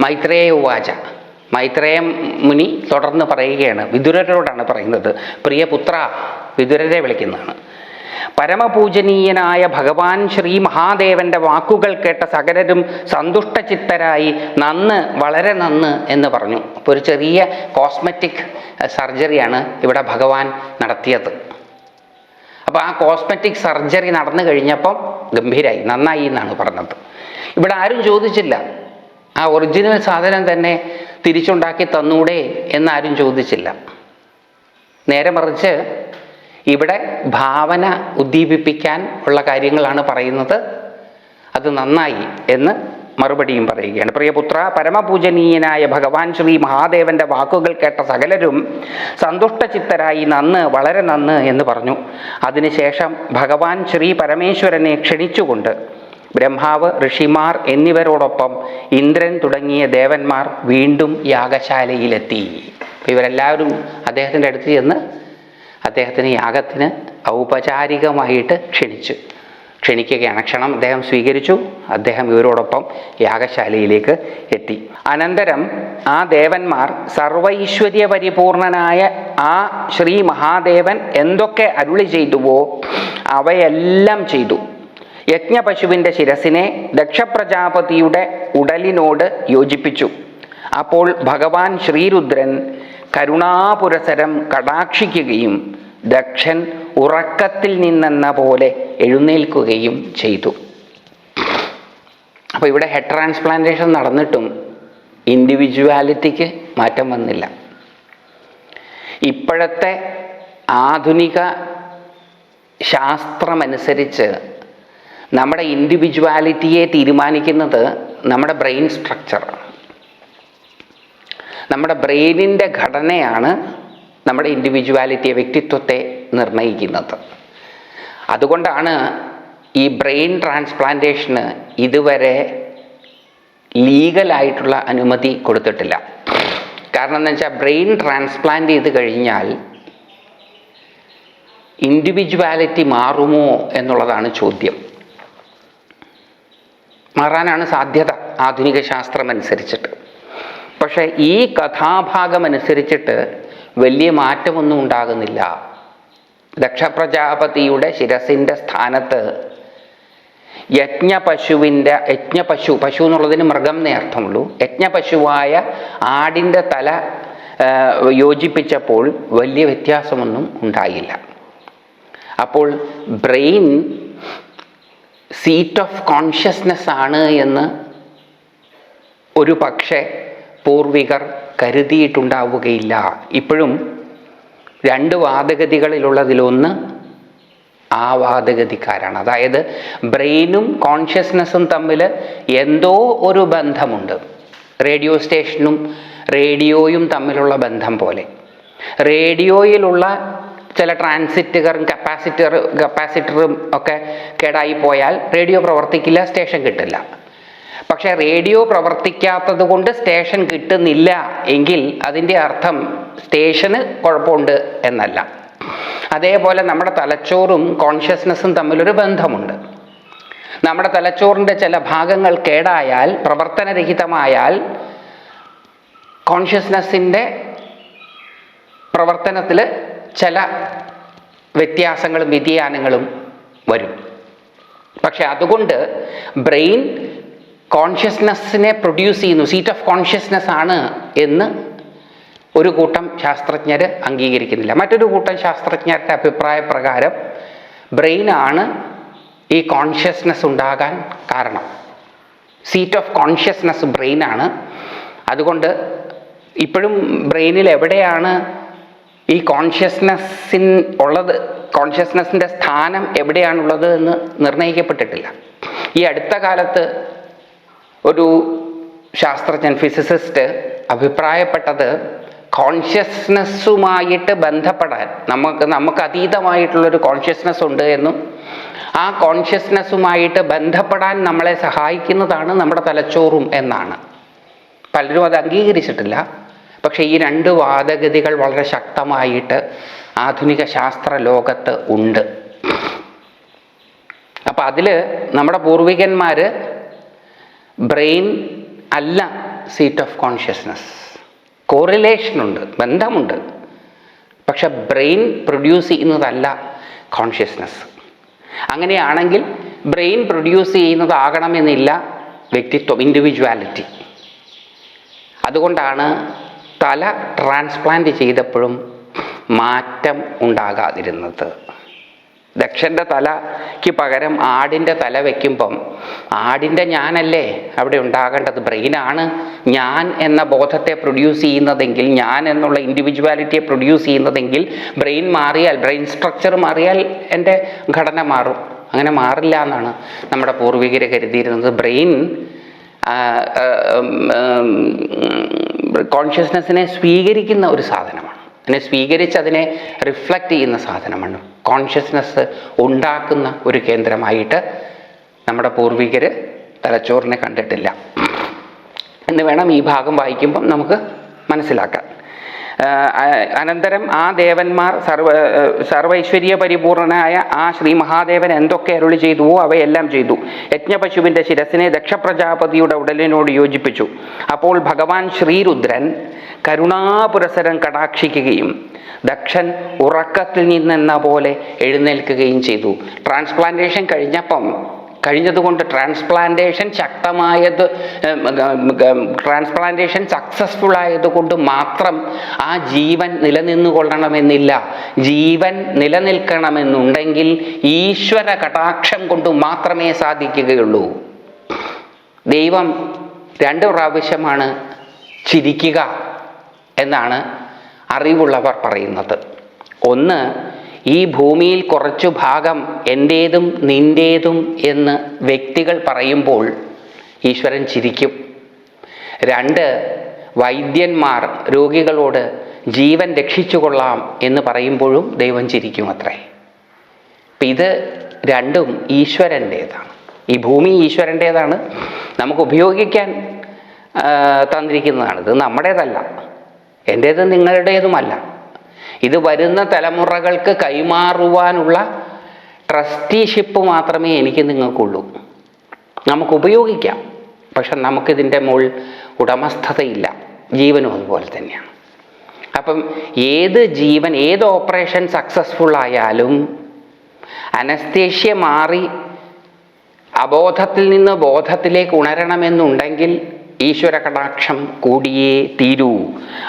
മൈത്രേയ ഉവാച. മൈത്രേയ മുനി തുടർന്ന് പറയുകയാണ്. വിദുരരോടാണ് പറയുന്നത്. പ്രിയപുത്ര വിദുരരെ വിളിക്കുന്നതാണ്. പരമപൂജനീയനായ ഭഗവാൻ ശ്രീ മഹാദേവന്റെ വാക്കുകൾ കേട്ട സകലരും സന്തുഷ്ടചിത്തരായി നന്ന് വളരെ നന്ന് എന്ന് പറഞ്ഞു. അപ്പോൾ ഒരു ചെറിയ കോസ്മെറ്റിക് സർജറിയാണ് ഇവിടെ ഭഗവാൻ നടത്തിയത്. അപ്പോൾ ആ കോസ്മെറ്റിക് സർജറി നടന്നു കഴിഞ്ഞപ്പം ഗംഭീരായി നന്നായി എന്നാണ് പറഞ്ഞത്. ഇവിടെ ആരും ചോദിച്ചില്ല. ആ ഒറിജിനൽ സാധനം തന്നെ തിരിച്ചുണ്ടാക്കി തന്നൂടെ എന്നാരും ചോദിച്ചില്ല. നേരെ മറിച്ച് ഇവിടെ ഭാവന ഉദ്ദീപിപ്പിക്കാൻ ഉള്ള കാര്യങ്ങളാണ് പറയുന്നത്. അത് നന്നായി എന്ന് മറുപടിയും പറയുകയാണ്. പ്രിയപുത്ര പരമപൂജനീയനായ ഭഗവാൻ ശ്രീ മഹാദേവന്റെ വാക്കുകൾ കേട്ട സകലരും സന്തുഷ്ടചിത്തരായി നന്ന് വളരെ നന്ന് എന്ന് പറഞ്ഞു. അതിനുശേഷം ഭഗവാൻ ശ്രീ പരമേശ്വരനെ ക്ഷണിച്ചുകൊണ്ട് ബ്രഹ്മാവ് ഋഷിമാർ എന്നിവരോടൊപ്പം ഇന്ദ്രൻ തുടങ്ങിയ ദേവന്മാർ വീണ്ടും യാഗശാലയിലെത്തി. ഇവരെല്ലാവരും അദ്ദേഹത്തിന്റെ അടുത്ത് ചെന്ന് അദ്ദേഹത്തിന് യാഗത്തിന് ഔപചാരികമായിട്ട് ക്ഷണിച്ചു. ക്ഷണിക്കുകയാണ്. ക്ഷണം അദ്ദേഹം സ്വീകരിച്ചു. അദ്ദേഹം ഇവരോടൊപ്പം യാഗശാലയിലേക്ക് എത്തി. അനന്തരം ആ ദേവന്മാർ സർവൈശ്വര്യ പരിപൂർണനായ ആ ശ്രീ മഹാദേവൻ എന്തൊക്കെ അരുളി ചെയ്തുവോ അവയെല്ലാം ചെയ്തു. യജ്ഞപശുവിന്റെ ശിരസിനെ ദക്ഷപ്രജാപതിയുടെ ഉടലിനോട് യോജിപ്പിച്ചു. അപ്പോൾ ഭഗവാൻ ശ്രീരുദ്രൻ കരുണാപുരസരം കടാക്ഷിക്കുകയും ദക്ഷൻ ഉറക്കത്തിൽ നിന്നെന്ന പോലെ എഴുന്നേൽക്കുകയും ചെയ്തു. അപ്പോൾ ഇവിടെ ഹെഡ് ട്രാൻസ്പ്ലാന്റേഷൻ നടന്നിട്ടും ഇൻഡിവിജ്വാലിറ്റിക്ക് മാറ്റം വന്നില്ല. ഇപ്പോഴത്തെ ആധുനിക ശാസ്ത്രമനുസരിച്ച് നമ്മുടെ ഇൻഡിവിജ്വാലിറ്റിയെ തീരുമാനിക്കുന്നത് നമ്മുടെ ബ്രെയിൻ സ്ട്രക്ചറാണ് നമ്മുടെ ബ്രെയിനിന്റെ ഘടനയാണ് നമ്മുടെ ഇൻഡിവിജ്വാലിറ്റിയെ വ്യക്തിത്വത്തെ നിർണയിക്കുന്നത്. അതുകൊണ്ടാണ് ഈ ബ്രെയിൻ ട്രാൻസ്പ്ലാന്റേഷന് ഇതുവരെ ലീഗലായിട്ടുള്ള അനുമതി കൊടുത്തിട്ടില്ല. കാരണം എന്ന് വെച്ചാൽ ബ്രെയിൻ ട്രാൻസ്പ്ലാന്റ് ചെയ്ത് കഴിഞ്ഞാൽ ഇൻഡിവിജ്വാലിറ്റി മാറുമോ എന്നുള്ളതാണ് ചോദ്യം. മാറാനാണ് സാധ്യത ആധുനിക ശാസ്ത്രം അനുസരിച്ചിട്ട് പക്ഷേ ഈ കഥാഭാഗം അനുസരിച്ചിട്ട് വലിയ മാറ്റമൊന്നും ഉണ്ടാകുന്നില്ല. ദക്ഷപ്രജാപതിയുടെ ശിരസിന്റെ സ്ഥാനത്ത് യജ്ഞപശുവിന്റെ യജ്ഞപശു പശു എന്നുള്ളതിന് മൃഗം എന്നേ അർത്ഥമുള്ളൂ. യജ്ഞപശുവായ ആടിന്റെ തല യോജിപ്പിച്ചപ്പോൾ വലിയ വ്യത്യാസമൊന്നും ഉണ്ടായില്ല. അപ്പോൾ ബ്രെയിൻ സീറ്റ് ഓഫ് കോൺഷ്യസ്നെസ് ആണ് എന്ന് ഒരു പക്ഷേ പൂർവികർ കരുതിയിട്ടുണ്ടാവുകയില്ല. ഇപ്പോഴും രണ്ട് വാദഗതികളിലുള്ളതിലൊന്ന് ആ വാദഗതിക്കാരാണ്. അതായത് ബ്രെയിനും കോൺഷ്യസ്നെസ്സും തമ്മിൽ എന്തോ ഒരു ബന്ധമുണ്ട്. റേഡിയോ സ്റ്റേഷനും റേഡിയോയും തമ്മിലുള്ള ബന്ധം പോലെ. റേഡിയോയിലുള്ള ചില ട്രാൻസിറ്ററും കപ്പാസിറ്റർ കപ്പാസിറ്ററും ഒക്കെ കേടായി പോയാൽ റേഡിയോ പ്രവർത്തിക്കില്ല സ്റ്റേഷൻ കിട്ടില്ല. പക്ഷേ റേഡിയോ പ്രവർത്തിക്കാത്തത് കൊണ്ട് സ്റ്റേഷൻ കിട്ടുന്നില്ല എങ്കിൽ അതിന്റെ അർത്ഥം സ്റ്റേഷന് കുഴപ്പമുണ്ട് എന്നല്ല. അതേപോലെ നമ്മുടെ തലച്ചോറും കോൺഷ്യസ്നെസ്സും തമ്മിലൊരു ബന്ധമുണ്ട്. നമ്മുടെ തലച്ചോറിന്റെ ചില ഭാഗങ്ങൾ കേടായാൽ പ്രവർത്തനരഹിതമായാൽ കോൺഷ്യസ്നെസ്സിന്റെ പ്രവർത്തനത്തിൽ ചില വ്യത്യാസങ്ങളും വ്യതിയാനങ്ങളും വരും. പക്ഷെ അതുകൊണ്ട് ബ്രെയിൻ കോൺഷ്യസ്നെസ്സിനെ പ്രൊഡ്യൂസ് ചെയ്യുന്നു. സീറ്റ് ഓഫ് കോൺഷ്യസ്നെസ് ആണ് എന്ന് ഒരു കൂട്ടം ശാസ്ത്രജ്ഞർ അംഗീകരിക്കുന്നില്ല. മറ്റൊരു കൂട്ടം ശാസ്ത്രജ്ഞരുടെ അഭിപ്രായ പ്രകാരം ബ്രെയിനാണ് ഈ കോൺഷ്യസ്നെസ് ഉണ്ടാകാൻ കാരണം. സീറ്റ് ഓഫ് കോൺഷ്യസ്നെസ് ബ്രെയിനാണ് അതുകൊണ്ട് ഇപ്പോഴും ബ്രെയിനിൽ എവിടെയാണ് ഈ കോൺഷ്യസ്നെസ്സിൻ ഉള്ളത് കോൺഷ്യസ്നെസ്സിന്റെ സ്ഥാനം എവിടെയാണുള്ളത് എന്ന് നിർണയിക്കപ്പെട്ടിട്ടില്ല. ഈ അടുത്ത കാലത്ത് ഒരു ശാസ്ത്രജ്ഞൻ ഫിസിസിസ്റ്റ് അഭിപ്രായപ്പെട്ടത് കോൺഷ്യസ്നെസ്സുമായിട്ട് ബന്ധപ്പെടാൻ നമുക്ക് നമുക്ക് അതീതമായിട്ടുള്ളൊരു കോൺഷ്യസ്നെസ് ഉണ്ട് എന്നും ആ കോൺഷ്യസ്നെസ്സുമായിട്ട് ബന്ധപ്പെടാൻ നമ്മളെ സഹായിക്കുന്നതാണ് നമ്മുടെ തലച്ചോറും എന്നാണ്. പലരും അത് അംഗീകരിച്ചിട്ടില്ല. പക്ഷേ ഈ രണ്ട് വാദഗതികൾ വളരെ ശക്തമായിട്ട് ആധുനിക ശാസ്ത്ര ലോകത്ത് ഉണ്ട്. അപ്പം അതിൽ നമ്മുടെ പൂർവികന്മാർ ബ്രെയിൻ അല്ല സീറ്റ് ഓഫ് കോൺഷ്യസ്നസ്. കോറിലേഷനുണ്ട് ബന്ധമുണ്ട്. പക്ഷെ ബ്രെയിൻ പ്രൊഡ്യൂസ് ചെയ്യുന്നതല്ല കോൺഷ്യസ്നസ്. അങ്ങനെയാണെങ്കിൽ ബ്രെയിൻ പ്രൊഡ്യൂസ് ചെയ്യുന്നതാകണമെന്നില്ല വ്യക്തിത്വം ഇൻഡിവിജ്വാലിറ്റി അതുകൊണ്ടാണ് തല ട്രാൻസ്പ്ലാന്റ് ചെയ്തപ്പോഴും മാറ്റം ഉണ്ടാകാതിരുന്നത്. ദക്ഷന്റെ തലയ്ക്ക് പകരം ആടിന്റെ തല വയ്ക്കുമ്പം ആടിന്റെ ഞാനല്ലേ അവിടെ ഉണ്ടാകേണ്ടത്? ബ്രെയിനാണ് ഞാൻ എന്ന ബോധത്തെ പ്രൊഡ്യൂസ് ചെയ്യുന്നതെങ്കിൽ ഞാൻ എന്നുള്ള ഇൻഡിവിജ്വാലിറ്റിയെ പ്രൊഡ്യൂസ് ചെയ്യുന്നതെങ്കിൽ ബ്രെയിൻ മാറിയാൽ ബ്രെയിൻ സ്ട്രക്ചർ മാറിയാൽ എന്റെ ഘടന മാറും. അങ്ങനെ മാറില്ല എന്നാണ് നമ്മുടെ പൂർവികർ കരുതിയിരുന്നത്. ബ്രെയിൻ കോൺഷ്യസ്നെസ്സിനെ സ്വീകരിക്കുന്ന ഒരു സാധനമാണ്. അതിനെ സ്വീകരിച്ച് അതിനെ റിഫ്ലക്റ്റ് ചെയ്യുന്ന സാധനമാണ്. കോൺഷ്യസ്നെസ് ഉണ്ടാക്കുന്ന ഒരു കേന്ദ്രമായിട്ട് നമ്മുടെ പൂർവികർ തലച്ചോറിനെ കണ്ടിട്ടില്ല. എന്ന് വേണം ഈ ഭാഗം വായിക്കുമ്പം നമുക്ക് മനസ്സിലാക്കാൻ. അനന്തരം ആ ദേവന്മാർ സർവ സർവൈശ്വര്യ പരിപൂർണനായ ആ ശ്രീ മഹാദേവൻ എന്തൊക്കെ അരുളി ചെയ്തുവോ അവയെല്ലാം ചെയ്തു. യജ്ഞപശുവിന്റെ ശിരസിനെ ദക്ഷപ്രജാപതിയുടെ ഉടലിനോട് യോജിപ്പിച്ചു. അപ്പോൾ ഭഗവാൻ ശ്രീരുദ്രൻ കരുണാപുരസരം കടാക്ഷിക്കുകയും ദക്ഷൻ ഉറക്കത്തിൽ നിന്നെന്ന പോലെ എഴുന്നേൽക്കുകയും ചെയ്തു. ട്രാൻസ്പ്ലാന്റേഷൻ കഴിഞ്ഞപ്പം കഴിഞ്ഞതുകൊണ്ട് ട്രാൻസ്പ്ലാന്റേഷൻ ശക്തമായത് ട്രാൻസ്പ്ലാന്റേഷൻ സക്സസ്ഫുൾ ആയതുകൊണ്ട് മാത്രം ആ ജീവൻ നിലനിന്നുകൊള്ളണമെന്നില്ല. ജീവൻ നിലനിൽക്കണമെന്നുണ്ടെങ്കിൽ ഈശ്വര കടാക്ഷം കൊണ്ട് മാത്രമേ സാധിക്കുകയുള്ളൂ. ദൈവം രണ്ട് പ്രാവശ്യമാണ് ചിരിക്കുക എന്നാണ് അറിവുള്ളവർ പറയുന്നത്. ഒന്ന് ഈ ഭൂമിയിൽ കുറച്ചു ഭാഗം എന്റേതും നിന്റേതും എന്ന് വ്യക്തികൾ പറയുമ്പോൾ ഈശ്വരൻ ചിരിക്കും. രണ്ട് വൈദ്യന്മാർ രോഗികളോട് ജീവൻ രക്ഷിച്ചു കൊള്ളാം എന്ന് പറയുമ്പോഴും ദൈവം ചിരിക്കും അത്രേ. അപ്പം ഇത് രണ്ടും ഈശ്വരന്റേതാണ് ഈ ഭൂമി ഈശ്വരന്റേതാണ് നമുക്ക് ഉപയോഗിക്കാൻ തന്നിരിക്കുന്നതാണ്. ഇത് നമ്മുടേതല്ല. എന്റേത് നിങ്ങളുടേതുമല്ല. ഇത് വരുന്ന തലമുറകൾക്ക് കൈമാറുവാനുള്ള ട്രസ്റ്റിഷിപ്പ് മാത്രമേ എനിക്ക് നിങ്ങൾക്കുള്ളൂ. നമുക്ക് ഉപയോഗിക്കാം. പക്ഷെ നമുക്കിതിന്റെ മുകളിൽ ഉടമസ്ഥതയില്ല. ജീവനും അതുപോലെ തന്നെയാണ്. അപ്പം ഏത് ജീവൻ ഏത് ഓപ്പറേഷൻ സക്സസ്ഫുൾ ആയാലും അനസ്തേഷ്യ മാറി അബോധത്തിൽ നിന്ന് ബോധത്തിലേക്ക് ഉണരണമെന്നുണ്ടെങ്കിൽ ഈശ്വര കടാക്ഷം കൂടിയേ തീരൂ.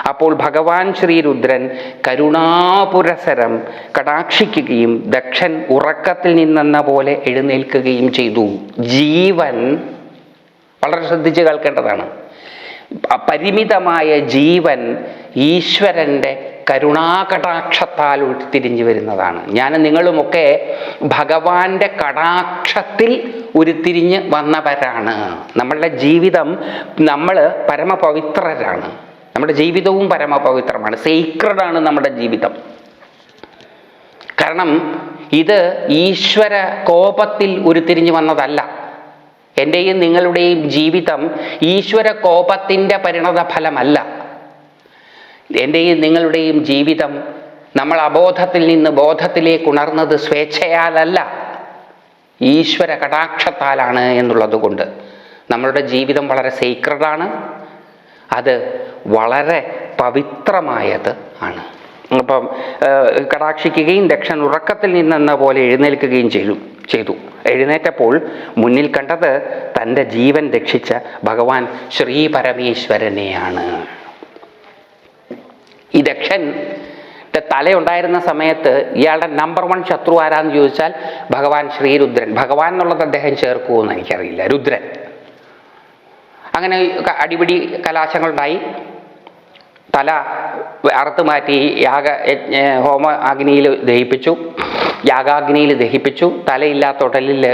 അപ്പോൾ ഭഗവാൻ ശ്രീരുദ്രൻ കരുണാപുരസരം കടാക്ഷിക്കുകയും ദക്ഷൻ ഉറക്കത്തിൽ നിന്നെന്ന പോലെ എഴുന്നേൽക്കുകയും ചെയ്തു. ജീവൻ വളരെ ശ്രദ്ധിച്ച് കേൾക്കേണ്ടതാണ്. പരിമിതമായ ജീവൻ ഈശ്വരന്റെ കരുണാകടാക്ഷത്താൽ ഉരുത്തിരിഞ്ഞു വരുന്നതാണ്. ഞാൻ നിങ്ങളുമൊക്കെ ഭഗവാന്റെ കടാക്ഷത്തിൽ ഉരുത്തിരിഞ്ഞ് വന്നവരാണ്. നമ്മളുടെ ജീവിതം നമ്മൾ പരമപവിത്രരാണ്. നമ്മുടെ ജീവിതവും പരമപവിത്രമാണ്. സീക്രഡാണ് നമ്മുടെ ജീവിതം. കാരണം ഇത് ഈശ്വര കോപത്തിൽ ഉരുത്തിരിഞ്ഞു വന്നതല്ല. എന്റെയും നിങ്ങളുടെയും ജീവിതം ഈശ്വര കോപത്തിന്റെ പരിണത ഫലമല്ല എന്റെയും നിങ്ങളുടെയും ജീവിതം നമ്മൾ അബോധത്തിൽ നിന്ന് ബോധത്തിലേക്ക് ഉണർന്നത് സ്വേച്ഛയാലല്ല ഈശ്വര കടാക്ഷത്താലാണ് എന്നുള്ളത് കൊണ്ട്. നമ്മളുടെ ജീവിതം വളരെ സീക്രഡാണ് അത് വളരെ പവിത്രമായത് ആണ്. അപ്പം കടാക്ഷിക്കുകയും ദക്ഷൻ ഉറക്കത്തിൽ നിന്നെന്ന പോലെ എഴുന്നേൽക്കുകയും ചെയ്തു ചെയ്തു. എഴുന്നേറ്റപ്പോൾ മുന്നിൽ കണ്ടത് തന്റെ ജീവൻ രക്ഷിച്ച ഭഗവാൻ ശ്രീ പരമേശ്വരനെയാണ് ഈ ദക്ഷൻ തലയുണ്ടായിരുന്ന സമയത്ത് ഇയാളുടെ നമ്പർ വൺ ശത്രു ആരാന്ന് ചോദിച്ചാൽ ഭഗവാൻ ശ്രീരുദ്രൻ ഭഗവാൻ എന്നുള്ളത് അദ്ദേഹം ചേർക്കുമെന്ന് എനിക്കറിയില്ല. രുദ്രൻ. അങ്ങനെ അടിപിടി കലാശങ്ങളുണ്ടായി. തല അറുത്ത് മാറ്റി യാഗ ഹോമ അഗ്നിയിൽ ദഹിപ്പിച്ചു. യാഗാഗ്നിയിൽ ദഹിപ്പിച്ചു. തലയില്ലാത്ത ഉടലിൽ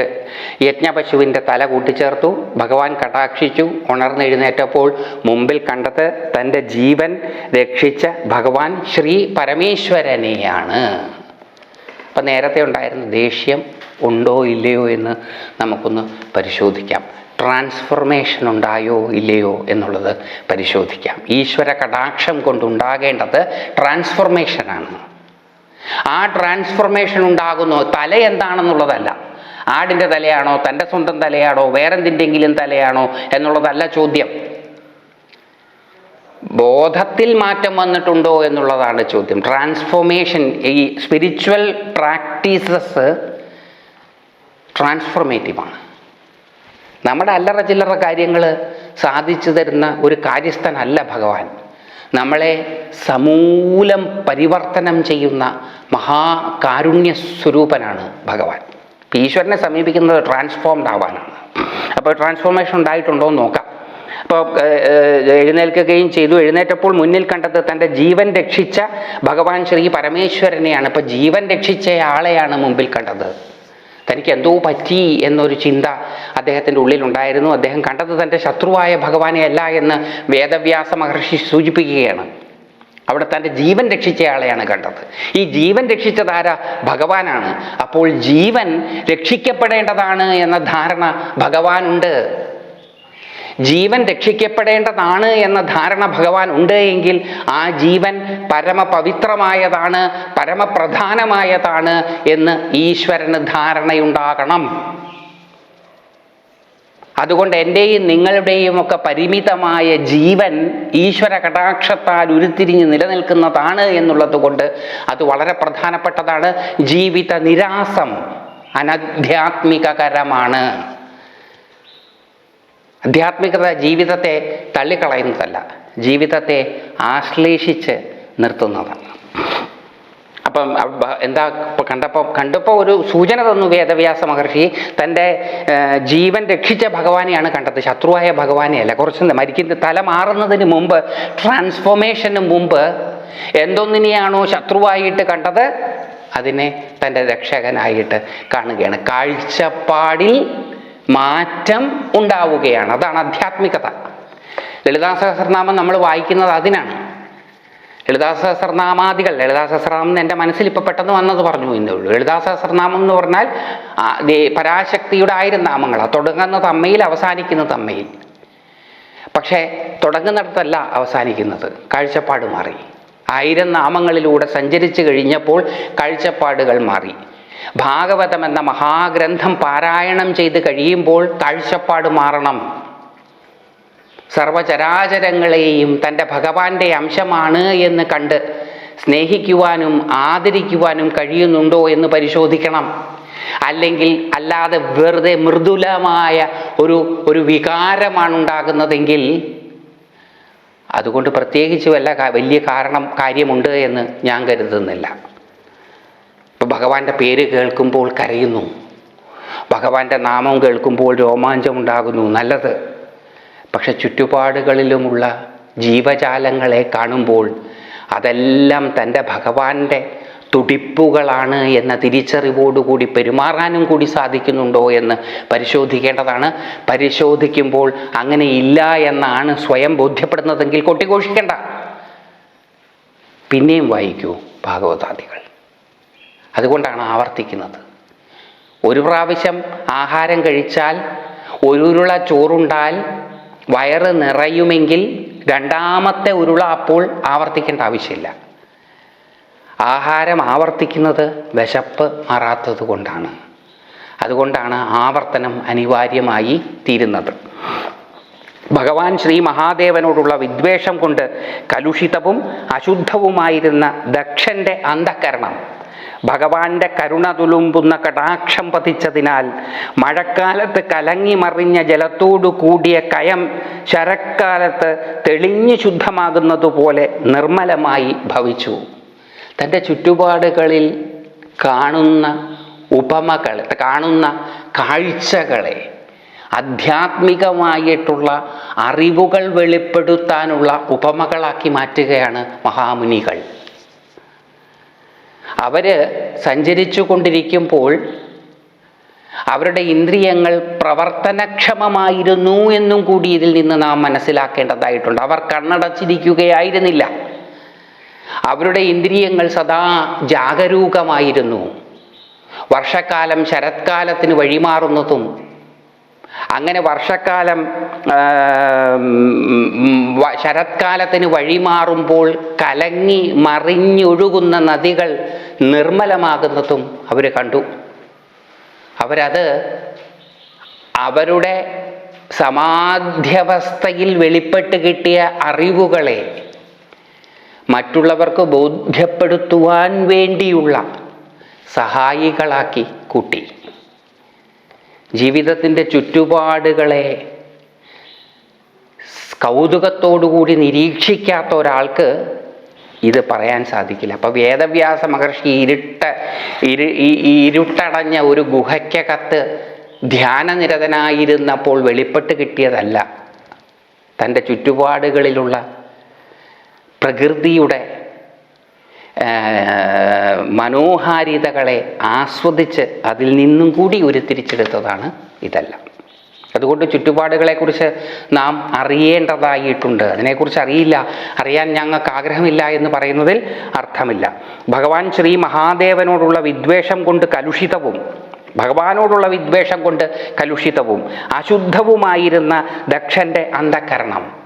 യജ്ഞപശുവിന്റെ തല കൂട്ടിച്ചേർത്തു. ഭഗവാൻ കടാക്ഷിച്ചു. ഉണർന്നെഴുന്നേറ്റപ്പോൾ മുമ്പിൽ കണ്ടത് തന്റെ ജീവൻ രക്ഷിച്ച ഭഗവാൻ ശ്രീ പരമേശ്വരനെയാണ്. അപ്പം നേരത്തെ ഉണ്ടായിരുന്ന ദേഷ്യം ഉണ്ടോ ഇല്ലയോ എന്ന് നമുക്കൊന്ന് പരിശോധിക്കാം. ട്രാൻസ്ഫർമേഷൻ ഉണ്ടായോ ഇല്ലയോ എന്നുള്ളത് പരിശോധിക്കാം. ഈശ്വര കടാക്ഷം കൊണ്ടുണ്ടാകേണ്ടത് ട്രാൻസ്ഫർമേഷനാണ് ആ ട്രാൻസ്ഫർമേഷൻ ഉണ്ടാകുന്നു. തല എന്താണെന്നുള്ളതല്ല. ആടിന്റെ തലയാണോ തന്റെ സ്വന്തം തലയാണോ വേറെന്തിന്റെങ്കിലും തലയാണോ എന്നുള്ളതല്ല ചോദ്യം. ബോധത്തിൽ മാറ്റം വന്നിട്ടുണ്ടോ എന്നുള്ളതാണ് ചോദ്യം. ട്രാൻസ്ഫോർമേഷൻ ഈ സ്പിരിച്വൽ പ്രാക്ടീസസ് ട്രാൻസ്ഫോർമേറ്റീവാണ് നമ്മുടെ അല്ലറ ചില്ലറ കാര്യങ്ങൾ സാധിച്ചു തരുന്ന ഒരു കാര്യസ്ഥനല്ല ഭഗവാൻ. നമ്മളെ സമൂലം പരിവർത്തനം ചെയ്യുന്ന മഹാകാരുണ്യ സ്വരൂപനാണ് ഭഗവാൻ. ഈശ്വരനെ സമീപിക്കുന്നത് ട്രാൻസ്ഫോംഡ് ആവാനാണ്. അപ്പോൾ ട്രാൻസ്ഫോർമേഷൻ ഉണ്ടായിട്ടുണ്ടോ എന്ന് നോക്കാം. അപ്പോൾ എഴുന്നേൽക്കുകയും ചെയ്തു. എഴുന്നേറ്റപ്പോൾ മുന്നിൽ കണ്ടത് തന്റെ ജീവൻ രക്ഷിച്ച ഭഗവാൻ ശ്രീ പരമേശ്വരനെയാണ്. ഇപ്പോൾ ജീവൻ രക്ഷിച്ച ആളെയാണ് മുമ്പിൽ കണ്ടത്. തനിക്ക് എന്തോ പറ്റി എന്നൊരു ചിന്ത അദ്ദേഹത്തിന്റെ ഉള്ളിലുണ്ടായിരുന്നു. അദ്ദേഹം കണ്ടത് തന്റെ ശത്രുവായ ഭഗവാനെ അല്ല എന്ന് വേദവ്യാസ മഹർഷി സൂചിപ്പിക്കുകയാണ്. അവിടെ തന്റെ ജീവൻ രക്ഷിച്ചയാളെയാണ് കണ്ടത്. ഈ ജീവൻ രക്ഷിച്ചതാര ഭഗവാനാണ്. അപ്പോൾ ജീവൻ രക്ഷിക്കപ്പെടേണ്ടതാണ് എന്ന ധാരണ ഭഗവാനുണ്ട്. ജീവൻ രക്ഷിക്കപ്പെടേണ്ടതാണ് എന്ന ധാരണ ഭഗവാൻ ഉണ്ട് എങ്കിൽ ആ ജീവൻ പരമപവിത്രമായതാണ് പരമപ്രധാനമായതാണ് എന്ന് ഈശ്വരന് ധാരണയുണ്ടാകണം. അതുകൊണ്ട് എന്റെയും നിങ്ങളുടെയും ഒക്കെ പരിമിതമായ ജീവൻ ഈശ്വര കടാക്ഷത്താൽ ഉരുത്തിരിഞ്ഞ് നിലനിൽക്കുന്നതാണ് എന്നുള്ളത് കൊണ്ട് അത് വളരെ പ്രധാനപ്പെട്ടതാണ്. ജീവിത നിരാസം അനധ്യാത്മികകരമാണ്. ആധ്യാത്മികത ജീവിതത്തെ തള്ളിക്കളയുന്നതല്ല. ജീവിതത്തെ ആശ്ലേഷിച്ച് നിർത്തുന്നതാണ്. അപ്പം എന്താ കണ്ടപ്പോൾ കണ്ടപ്പോൾ ഒരു സൂചന തന്നു വേദവ്യാസ മഹർഷി. തന്റെ ജീവൻ രക്ഷിച്ച ഭഗവാനെയാണ് കണ്ടത്. ശത്രുവായ ഭഗവാനെയല്ല. കുറച്ച് മരിക്കുന്ന തല മാറുന്നതിന് മുമ്പ് ട്രാൻസ്ഫോർമേഷന് മുമ്പ് എന്തൊന്നിനെയാണോ ശത്രുവായിട്ട് കണ്ടത്? അതിനെ തന്റെ രക്ഷകനായിട്ട് കാണുകയാണ്. കാഴ്ചപ്പാടിൽ മാറ്റം ഉണ്ടാവുകയാണ്. അതാണ് ആധ്യാത്മികത. ലളിതാ സഹസ്രനാമം നമ്മൾ വായിക്കുന്നത് അതിനാണ്. ലളിതാ സഹസ്രനാമാദികൾ ലളിതാ സഹസ്രനാമം എന്റെ മനസ്സിൽ ഇപ്പോൾ പെട്ടെന്ന് വന്നത് പറഞ്ഞു എന്നേ ഉള്ളൂ. ലളിതാ സഹസ്രനാമം എന്ന് പറഞ്ഞാൽ പരാശക്തിയുടെ ആയിരം നാമങ്ങളാണ് തുടങ്ങുന്ന അമ്മയിൽ അവസാനിക്കുന്ന അമ്മയിൽ. പക്ഷേ തുടങ്ങുന്നിടത്തല്ല അവസാനിക്കുന്നത്. കാഴ്ചപ്പാട് മാറി. ആയിരം നാമങ്ങളിലൂടെ സഞ്ചരിച്ചു കഴിഞ്ഞപ്പോൾ കാഴ്ചപ്പാടുകൾ മാറി. ഭാഗവതം എന്ന മഹാഗ്രന്ഥം പാരായണം ചെയ്ത് കഴിയുമ്പോൾ കാഴ്ചപ്പാട് മാറണം. സർവചരാചരങ്ങളെയും തന്റെ ഭഗവാന്റെ അംശമാണ് എന്ന് കണ്ട് സ്നേഹിക്കുവാനും ആദരിക്കുവാനും കഴിയുന്നുണ്ടോ എന്ന് പരിശോധിക്കണം. അല്ലെങ്കിൽ അല്ലാതെ വെറുതെ മൃദുലമായ ഒരു ഒരു വികാരമാണ് ഉണ്ടാകുന്നതെങ്കിൽ അതുകൊണ്ട് പ്രത്യേകിച്ച് വല്ല വലിയ കാരണം കാര്യമുണ്ട് എന്ന് ഞാൻ കരുതുന്നില്ല. ഇപ്പം ഭഗവാന്റെ പേര് കേൾക്കുമ്പോൾ കരയുന്നു. ഭഗവാന്റെ നാമം കേൾക്കുമ്പോൾ രോമാഞ്ചമുണ്ടാകുന്നു നല്ലത്. പക്ഷെ ചുറ്റുപാടുകളിലുമുള്ള ജീവജാലങ്ങളെ കാണുമ്പോൾ അതെല്ലാം തന്റെ ഭഗവാന്റെ തുടിപ്പുകളാണ് എന്ന തിരിച്ചറിവോടുകൂടി പെരുമാറാനും കൂടി സാധിക്കുന്നുണ്ടോ എന്ന് പരിശോധിക്കേണ്ടതാണ്. പരിശോധിക്കുമ്പോൾ അങ്ങനെ ഇല്ല എന്നാണ് സ്വയം ബോധ്യപ്പെടുന്നതെങ്കിൽ കൊട്ടിഘോഷിക്കേണ്ട. പിന്നെയും വായിക്കൂ ഭാഗവതാദികൾ. അതുകൊണ്ടാണ് ആവർത്തിക്കുന്നത്. ഒരു പ്രാവശ്യം ആഹാരം കഴിച്ചാൽ ഒരു ഉരുള ചോറുണ്ടാൽ വയറ് നിറയുമെങ്കിൽ രണ്ടാമത്തെ ഉരുള അപ്പോൾ ആവർത്തിക്കേണ്ട ആവശ്യമില്ല. ആഹാരം ആവർത്തിക്കുന്നത് വിശപ്പ് മാറാത്തത് കൊണ്ടാണ്. അതുകൊണ്ടാണ് ആവർത്തനം അനിവാര്യമായി തീരുന്നത്. ഭഗവാൻ ശ്രീ മഹാദേവനോടുള്ള വിദ്വേഷം കൊണ്ട് കലുഷിതവും അശുദ്ധവുമായിരുന്ന ദക്ഷന്റെ അന്ധകരണം ഭഗവാന്റെ കരുണ തുളുമ്പുന്ന കടാക്ഷം പതിച്ചതിനാൽ മഴക്കാലത്ത് കലങ്ങി മറിഞ്ഞ ജലത്തോടു കൂടിയ കയം ശരക്കാലത്ത് തെളിഞ്ഞു ശുദ്ധമാകുന്നതുപോലെ നിർമ്മലമായി ഭവിച്ചു. തന്റെ ചുറ്റുപാടുകളിൽ കാണുന്ന ഉപമകൾ കാണുന്ന കാഴ്ചകളെ ആധ്യാത്മികമായിട്ടുള്ള അറിവുകൾ വെളിപ്പെടുത്താനുള്ള ഉപമകളാക്കി മാറ്റുകയാണ് മഹാമുനികൾ. അവർ സഞ്ചരിച്ചു കൊണ്ടിരിക്കുമ്പോൾ അവരുടെ ഇന്ദ്രിയങ്ങൾ പ്രവർത്തനക്ഷമമായിരുന്നു എന്നും കൂടി ഇതിൽ നിന്ന് നാം മനസ്സിലാക്കേണ്ടതായിട്ടുണ്ട്. അവർ കണ്ണടച്ചിരിക്കുകയായിരുന്നില്ല. അവരുടെ ഇന്ദ്രിയങ്ങൾ സദാ ജാഗരൂകമായിരുന്നു. വർഷക്കാലം ശരത്കാലത്തിന് വഴിമാറുന്നതും അങ്ങനെ വർഷക്കാലം ശരത്കാലത്തിന് വഴിമാറുമ്പോൾ കലങ്ങി മറിഞ്ഞൊഴുകുന്ന നദികൾ നിർമ്മലമാകുന്നതും അവർ കണ്ടു. അവരത് അവരുടെ സമാധ്യവസ്ഥയിൽ വെളിപ്പെട്ട് കിട്ടിയ അറിവുകളെ മറ്റുള്ളവർക്ക് ബോധ്യപ്പെടുത്തുവാൻ വേണ്ടിയുള്ള സഹായികളാക്കി കൂട്ടി. ജീവിതത്തിന്റെ ചുറ്റുപാടുകളെ കൗതുകത്തോടുകൂടി നിരീക്ഷിക്കാത്ത ഒരാൾക്ക് ഇത് പറയാൻ സാധിക്കില്ല. അപ്പോൾ വേദവ്യാസ മഹർഷി ഇരുട്ട ഇരു ഈ ഇരുട്ടടഞ്ഞ ഒരു ഗുഹയ്ക്കകത്ത് ധ്യാനനിരതനായിരുന്നപ്പോൾ വെളിപ്പെട്ട് കിട്ടിയതല്ല. തന്റെ ചുറ്റുപാടുകളിലുള്ള പ്രകൃതിയുടെ മനോഹാരിതകളെ ആസ്വദിച്ച് അതിൽ നിന്നും കൂടി ഉരുത്തിരിച്ചെടുത്തതാണ് ഇതെല്ലാം. അതുകൊണ്ട് ചുറ്റുപാടുകളെക്കുറിച്ച് നാം അറിയേണ്ടതായിട്ടുണ്ട്. അതിനെക്കുറിച്ച് അറിയില്ല. അറിയാൻ ഞങ്ങൾക്ക് ആഗ്രഹമില്ല എന്ന് പറയുന്നതിൽ അർത്ഥമില്ല. ഭഗവാൻ ശ്രീ മഹാദേവനോടുള്ള വിദ്വേഷം കൊണ്ട് കലുഷിതവും ഭഗവാനോടുള്ള വിദ്വേഷം കൊണ്ട് കലുഷിതവും അശുദ്ധവുമായിരുന്ന ദക്ഷന്റെ അന്ധകരണം.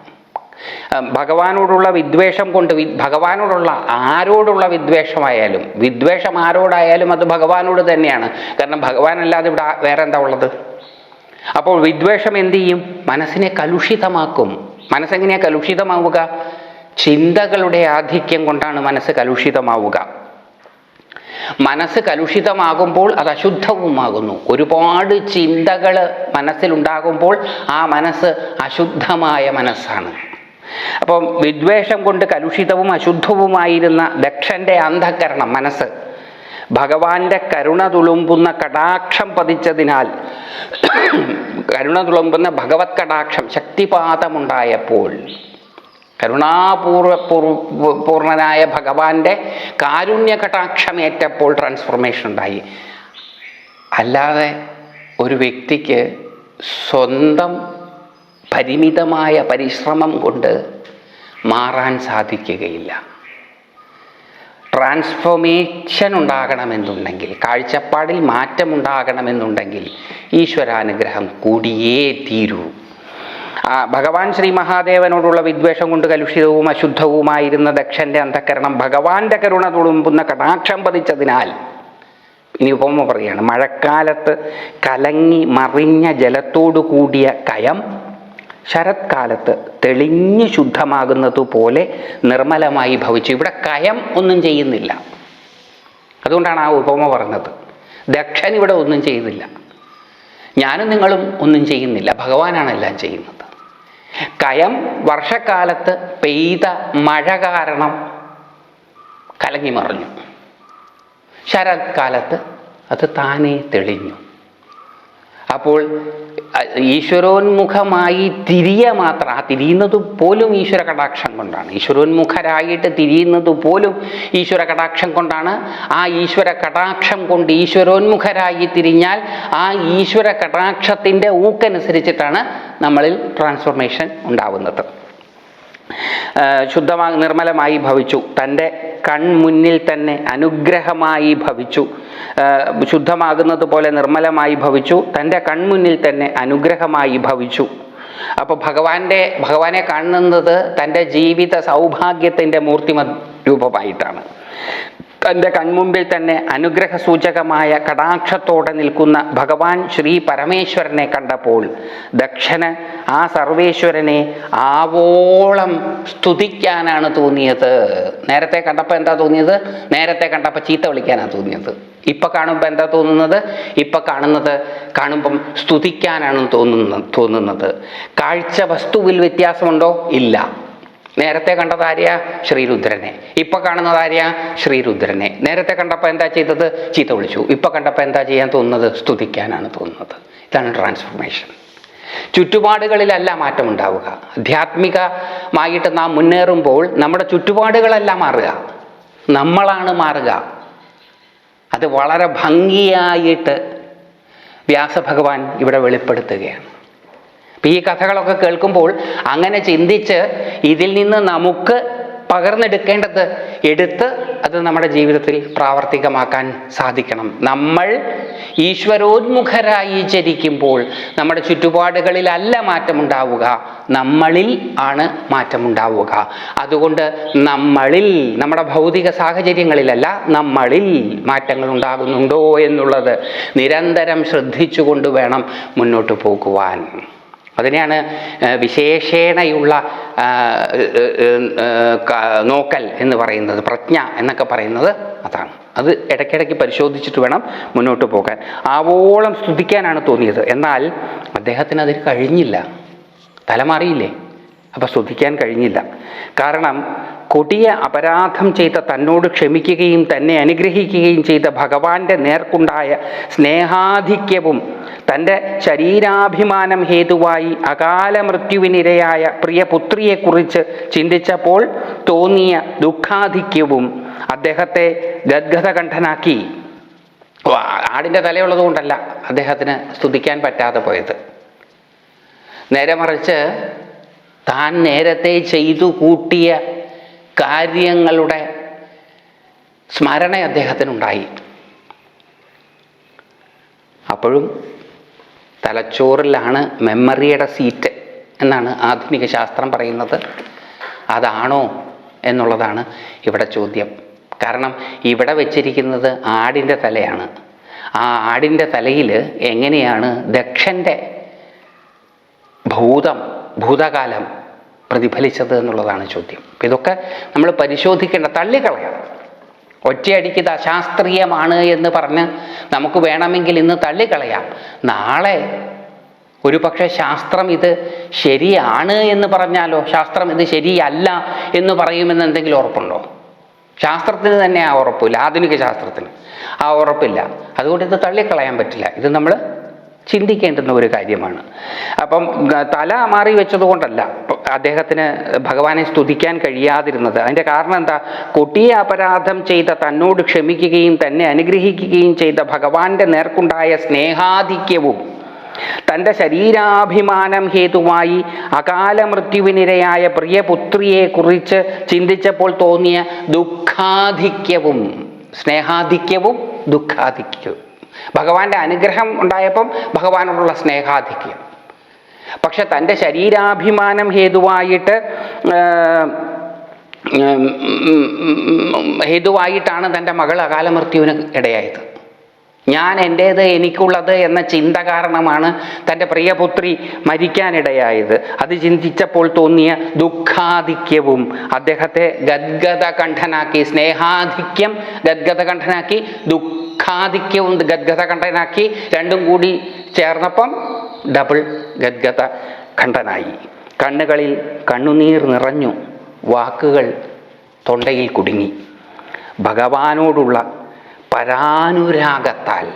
ഭഗവാനോടുള്ള വിദ്വേഷം കൊണ്ട് ഭഗവാനോടുള്ള ആരോടുള്ള വിദ്വേഷമായാലും വിദ്വേഷം ആരോടായാലും അത് ഭഗവാനോട് തന്നെയാണ്. കാരണം ഭഗവാനല്ലാതെ ഇവിടെ വേറെ എന്താ ഉള്ളത്? അപ്പോൾ വിദ്വേഷം എന്ത് ചെയ്യും? മനസ്സിനെ കലുഷിതമാക്കും. മനസ്സെങ്ങനെയാ കലുഷിതമാവുക? ചിന്തകളുടെ ആധിക്യം കൊണ്ടാണ് മനസ്സ് കലുഷിതമാവുക. മനസ്സ് കലുഷിതമാകുമ്പോൾ അത് അശുദ്ധവുമാകുന്നു. ഒരുപാട് ചിന്തകൾ മനസ്സിലുണ്ടാകുമ്പോൾ ആ മനസ്സ് അശുദ്ധമായ മനസ്സാണ്. അപ്പം വിദ്വേഷം കൊണ്ട് കലുഷിതവും അശുദ്ധവുമായിരുന്ന ദക്ഷന്റെ അന്ധകരണം മനസ്സ്. ഭഗവാന്റെ കരുണ തുളുമ്പുന്ന കടാക്ഷം പതിച്ചതിനാൽ കരുണ തുളുമ്പുന്ന ഭഗവത് കടാക്ഷം ശക്തിപാതമുണ്ടായപ്പോൾ കരുണാപൂർവ പൂർണനായ ഭഗവാന്റെ കാരുണ്യ കടാക്ഷമേറ്റപ്പോൾ ട്രാൻസ്ഫോർമേഷൻ ഉണ്ടായി. അല്ലാതെ ഒരു വ്യക്തിക്ക് സ്വന്തം പരിമിതമായ പരിശ്രമം കൊണ്ട് മാറാൻ സാധിക്കുകയില്ല. ട്രാൻസ്ഫോർമേഷൻ ഉണ്ടാകണമെന്നുണ്ടെങ്കിൽ കാഴ്ചപ്പാടിൽ മാറ്റമുണ്ടാകണമെന്നുണ്ടെങ്കിൽ ഈശ്വരാനുഗ്രഹം കൂടിയേ തീരൂ. ആ, ഭഗവാൻ ശ്രീ മഹാദേവനോടുള്ള വിദ്വേഷം കൊണ്ട് കലുഷിതവും അശുദ്ധവുമായിരുന്ന ദക്ഷന്റെ അന്ധകരണം ഭഗവാന്റെ കരുണ തുളുമ്പുന്ന കടാക്ഷം പതിച്ചതിനാൽ ഇനി ഉപമ പറയാണ് മഴക്കാലത്ത് കലങ്ങി മറിഞ്ഞ ജലത്തോടു കൂടിയ കയം ശരത്കാലത്ത് തെളിഞ്ഞു ശുദ്ധമാകുന്നതുപോലെ നിർമ്മലമായി ഭവിച്ചു. ഇവിടെ കയം ഒന്നും ചെയ്യുന്നില്ല. അതുകൊണ്ടാണ് ആ ഉപമ പറഞ്ഞത്. ദക്ഷൻ ഇവിടെ ഒന്നും ചെയ്യുന്നില്ല ഞാനും നിങ്ങളും ഒന്നും ചെയ്യുന്നില്ല. ഭഗവാനാണ് എല്ലാം ചെയ്യുന്നത്. കയം വർഷക്കാലത്ത് പെയ്ത മഴ കാരണം കലങ്ങി മറിഞ്ഞു. ശരത്കാലത്ത് അത് താനേ തെളിഞ്ഞു. അപ്പോൾ ഈശ്വരോന്മുഖമായി തിരിയ മാത്രം ആ തിരിയുന്നത് പോലും ഈശ്വര കടാക്ഷം കൊണ്ടാണ്. ഈശ്വരോന്മുഖരായിട്ട് തിരിയുന്നത് പോലും ഈശ്വര കടാക്ഷം കൊണ്ടാണ്. ആ ഈശ്വര കടാക്ഷം കൊണ്ട് ഈശ്വരോന്മുഖരായി തിരിഞ്ഞാൽ ആ ഈശ്വര കടാക്ഷത്തിന്റെ ഊക്കനുസരിച്ചിട്ടാണ് നമ്മളിൽ ട്രാൻസ്ഫോർമേഷൻ ഉണ്ടാവുന്നത്. ശുദ്ധമാ നിർമ്മലമായി ഭവിച്ചു. തന്റെ കൺമുന്നിൽ തന്നെ അനുഗ്രഹമായി ഭവിച്ചു. ശുദ്ധമാകുന്നത് പോലെ നിർമ്മലമായി ഭവിച്ചു. തന്റെ കൺമുന്നിൽ തന്നെ അനുഗ്രഹമായി ഭവിച്ചു. അപ്പോൾ ഭഗവാന്റെ ഭഗവാനെ കാണുന്നത് തന്റെ ജീവിത സൗഭാഗ്യത്തിന്റെ മൂർത്തിമ രൂപമായിട്ടാണ്. തന്റെ കൺമുമ്പിൽ തന്നെ അനുഗ്രഹ സൂചകമായ കടാക്ഷത്തോടെ നിൽക്കുന്ന ഭഗവാൻ ശ്രീ പരമേശ്വരനെ കണ്ടപ്പോൾ ദക്ഷന് ആ സർവേശ്വരനെ ആവോളം സ്തുതിക്കാനാണ് തോന്നിയത്. നേരത്തെ കണ്ടപ്പോൾ എന്താ തോന്നിയത്? നേരത്തെ കണ്ടപ്പോൾ ചീത്ത വിളിക്കാനാണ് തോന്നിയത്. ഇപ്പം കാണുമ്പോൾ എന്താ തോന്നുന്നത്? ഇപ്പം കാണുന്നത് കാണുമ്പം സ്തുതിക്കാനാണ് തോന്നുന്നത് തോന്നുന്നത്. കാഴ്ച വസ്തുവിൽ വ്യത്യാസമുണ്ടോ? ഇല്ല. നേരത്തെ കണ്ടത് ആര്യ? ശ്രീരുദ്രനെ. ഇപ്പൊ കാണുന്നത് ആര്യ? ശ്രീരുദ്രനെ. നേരത്തെ കണ്ടപ്പോൾ എന്താ ചെയ്തത്? ചീത്ത വിളിച്ചു. ഇപ്പൊ കണ്ടപ്പോൾ എന്താ ചെയ്യാൻ തോന്നുന്നത്? സ്തുതിക്കാനാണ് തോന്നുന്നത്. ഇതാണ് ട്രാൻസ്ഫോർമേഷൻ ചുറ്റുപാടുകളിലല്ല മാറ്റം ഉണ്ടാവുക ആധ്യാത്മികമായിട്ട് നാം മുന്നേറുമ്പോൾ നമ്മുടെ ചുറ്റുപാടുകളല്ല മാറുക. നമ്മളാണ് മാറുക. അത് വളരെ ഭംഗിയായിട്ട് വ്യാസഭഗവാൻ ഇവിടെ വെളിപ്പെടുത്തുകയാണ്. അപ്പം ഈ കഥകളൊക്കെ കേൾക്കുമ്പോൾ അങ്ങനെ ചിന്തിച്ച് ഇതിൽ നിന്ന് നമുക്ക് പകർന്നെടുക്കേണ്ടത് എടുത്ത് അത് നമ്മുടെ ജീവിതത്തിൽ പ്രാവർത്തികമാക്കാൻ സാധിക്കണം. നമ്മൾ ഈശ്വരോന്മുഖരായി ചരിക്കുമ്പോൾ നമ്മുടെ ചുറ്റുപാടുകളിലല്ല മാറ്റമുണ്ടാവുക. നമ്മളിൽ ആണ് മാറ്റമുണ്ടാവുക. അതുകൊണ്ട് നമ്മളിൽ നമ്മുടെ ഭൗതിക സാഹചര്യങ്ങളിലല്ല നമ്മളിൽ മാറ്റങ്ങൾ ഉണ്ടാകുന്നുണ്ടോ എന്നുള്ളത് നിരന്തരം ശ്രദ്ധിച്ചുകൊണ്ട് വേണം മുന്നോട്ട് പോകുവാൻ. അതിനെയാണ് വിശേഷേണയുള്ള നോക്കൽ എന്ന് പറയുന്നത് പ്രജ്ഞ എന്നൊക്കെ പറയുന്നത് അതാണ്. അത് ഇടയ്ക്കിടയ്ക്ക് പരിശോധിച്ചിട്ട് വേണം മുന്നോട്ട് പോകാൻ. ആവോളം സ്തുതിക്കാനാണ് തോന്നിയത്. എന്നാൽ അദ്ദേഹത്തിന് അതിൽ കഴിഞ്ഞില്ല. തലമാറിയില്ലേ? അപ്പം സ്തുതിക്കാൻ കഴിഞ്ഞില്ല. കാരണം കൊടിയ അപരാധം ചെയ്ത തന്നോട് ക്ഷമിക്കുകയും തന്നെ അനുഗ്രഹിക്കുകയും ചെയ്ത ഭഗവാന്റെ നേർക്കുണ്ടായ സ്നേഹാധിക്യവും തന്റെ ശരീരാഭിമാനം ഹേതുവായി അകാല മൃത്യുവിനിരയായ പ്രിയ പുത്രിയെക്കുറിച്ച് ചിന്തിച്ചപ്പോൾ തോന്നിയ ദുഃഖാധിക്യവും അദ്ദേഹത്തെ ഗദ്ഗതകണ്ഠനാക്കി ആടിന്റെ തലയുള്ളതുകൊണ്ടല്ല അദ്ദേഹത്തിന് സ്തുതിക്കാൻ പറ്റാതെ പോയത്. നേരെ മറിച്ച് താൻ നേരത്തെ ചെയ്തു കൂട്ടിയ കാര്യങ്ങളുടെ സ്മരണ അദ്ദേഹത്തിനുണ്ടായി. അപ്പോഴും തലച്ചോറിലാണ് മെമ്മറിയുടെ സീറ്റ് എന്നാണ് ആധുനിക ശാസ്ത്രം പറയുന്നത്. അതാണോ എന്നുള്ളതാണ് ഇവിടെ ചോദ്യം. കാരണം ഇവിടെ വെച്ചിരിക്കുന്നത് ആടിന്റെ തലയാണ്. ആ ആടിന്റെ തലയിൽ എങ്ങനെയാണ് ദക്ഷന്റെ ഭൂതം ഭൂതകാലം പ്രതിഫലിച്ചത് എന്നുള്ളതാണ് ചോദ്യം. അപ്പം ഇതൊക്കെ നമ്മൾ പരിശോധിക്കേണ്ട തള്ളിക്കളയാം ഒറ്റയടിക്ക് അശാസ്ത്രീയമാണ് എന്ന് പറഞ്ഞ് നമുക്ക് വേണമെങ്കിൽ ഇന്ന് തള്ളിക്കളയാം. നാളെ ഒരു പക്ഷേ ശാസ്ത്രം ഇത് ശരിയാണ് എന്ന് പറഞ്ഞാലോ ശാസ്ത്രം ഇത് ശരിയല്ല എന്ന് പറയുമെന്ന് എന്തെങ്കിലും ഉറപ്പുണ്ടോ? ശാസ്ത്രത്തിന് തന്നെ ആ ഉറപ്പില്ല ആധുനിക ശാസ്ത്രത്തിന് ആ ഉറപ്പില്ല. അതുകൊണ്ട് ഇത് തള്ളിക്കളയാൻ പറ്റില്ല. ഇത് നമ്മൾ ചിന്തിക്കേണ്ടുന്ന ഒരു കാര്യമാണ്. അപ്പം തല മാറി വെച്ചത് കൊണ്ടല്ല പ- അദ്ദേഹത്തിന് ഭഗവാനെ സ്തുതിക്കാൻ കഴിയാതിരുന്നത്. അതിന്റെ കാരണം എന്താ? കൊടിയ അപരാധം ചെയ്ത തന്നോട് ക്ഷമിക്കുകയും തന്നെ അനുഗ്രഹിക്കുകയും ചെയ്ത ഭഗവാന്റെ നേർക്കുണ്ടായ സ്നേഹാധിക്യവും തന്റെ ശരീരാഭിമാനം ഹേതുവായി അകാല മൃത്യുവിനിരയായ പ്രിയപുത്രിയെ കുറിച്ച് ചിന്തിച്ചപ്പോൾ തോന്നിയ ദുഃഖാധിക്യവും സ്നേഹാധിക്യവും ദുഃഖാധിക്യവും. ഭഗവാന്റെ അനുഗ്രഹം ഉണ്ടായപ്പം ഭഗവാനോടുള്ള സ്നേഹാധിക്യം. പക്ഷെ തന്റെ ശരീരാഭിമാനം ഹേതുവായിട്ട് ഹേതുവായിട്ടാണ് തന്റെ മകൾ അകാല മൃത്യുവിന് ഇടയായത്. ഞാൻ എന്റേത് എനിക്കുള്ളത് എന്ന ചിന്ത കാരണമാണ് തന്റെ പ്രിയപുത്രി മരിക്കാനിടയായത്. അത് ചിന്തിച്ചപ്പോൾ തോന്നിയ ദുഃഖാധിക്യവും അദ്ദേഹത്തെ ഗദ്ഗത കണ്ഠനാക്കി സ്നേഹാധിക്യം ഗദ്ഗത കണ്ഠനാക്കി ദുഃഖാധിക്യവും ഗദ്ഗത കണ്ഠനാക്കി രണ്ടും കൂടി ചേർന്നപ്പം ഡബിൾ ഗദ്ഗത ഖണ്ഡനായി കണ്ണുകളിൽ കണ്ണുനീർ നിറഞ്ഞു വാക്കുകൾ തൊണ്ടയിൽ കുടുങ്ങി. ഭഗവാനോടുള്ള പരാനുരാഗത്താൽ.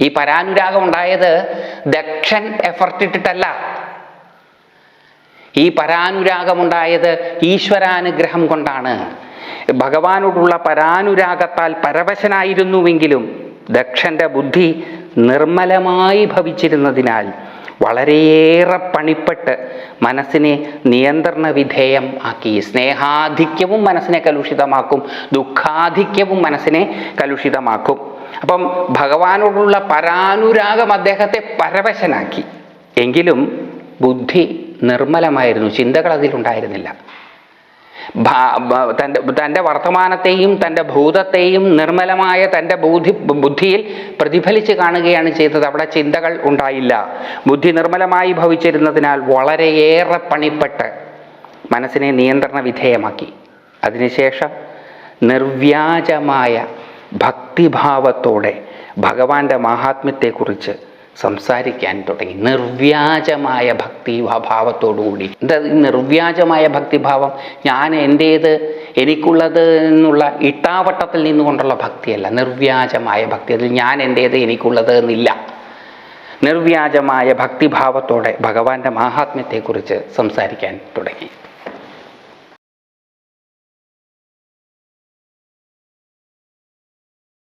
ഈ പരാനുരാഗം ഉണ്ടായത് ദക്ഷൻ എഫർട്ട് ഇട്ടിട്ടല്ല. ഈ പരാനുരാഗമുണ്ടായത് ഈശ്വരാനുഗ്രഹം കൊണ്ടാണ്. ഭഗവാനോടുള്ള പരാനുരാഗത്താൽ പരവശനായിരുന്നുവെങ്കിലും ദക്ഷന്റെ ബുദ്ധി നിർമ്മലമായി ഭവിച്ചിരുന്നതിനാൽ വളരെയേറെ പണിപ്പെട്ട് മനസ്സിനെ നിയന്ത്രണ വിധേയം ആക്കി. സ്നേഹാധിക്യവും മനസ്സിനെ കലുഷിതമാക്കും. ദുഃഖാധിക്യവും മനസ്സിനെ കലുഷിതമാക്കും. അപ്പം ഭഗവാനോടുള്ള പരാനുരാഗം അദ്ദേഹത്തെ പരവശനാക്കി. എങ്കിലും ബുദ്ധി നിർമ്മലമായിരുന്നു. ചിന്തകൾ അതിലുണ്ടായിരുന്നില്ല. തന്റെ തന്റെ വർത്തമാനത്തെയും തന്റെ ഭൂതത്തെയും നിർമ്മലമായ തന്റെ ബുദ്ധി ബുദ്ധിയിൽ പ്രതിഫലിച്ച് കാണുകയാണ് ചെയ്തത്. അവിടെ ചിന്തകൾ ഉണ്ടായില്ല. ബുദ്ധി നിർമ്മലമായി ഭവിച്ചിരുന്നതിനാൽ വളരെയേറെ പണിപ്പെട്ട് മനസ്സിനെ നിയന്ത്രണ വിധേയമാക്കി. അതിനുശേഷം നിർവ്യാജമായ ഭക്തിഭാവത്തോടെ ഭഗവാന്റെ മാഹാത്മ്യത്തെക്കുറിച്ച് സംസാരിക്കാൻ തുടങ്ങി. നിർവ്യാജമായ ഭക്തി ഭാവത്തോടുകൂടി എന്താ നിർവ്യാജമായ ഭക്തിഭാവം? ഞാൻ എന്റേത് എനിക്കുള്ളത് എന്നുള്ള ഇട്ടാവട്ടത്തിൽ നിന്നുകൊണ്ടുള്ള ഭക്തിയല്ല. നിർവ്യാജമായ ഭക്തി. അതിൽ ഞാൻ എന്റേത് എനിക്കുള്ളത് എന്നില്ല. നിർവ്യാജമായ ഭക്തിഭാവത്തോടെ ഭഗവാന്റെ മാഹാത്മ്യത്തെക്കുറിച്ച് സംസാരിക്കാൻ തുടങ്ങി.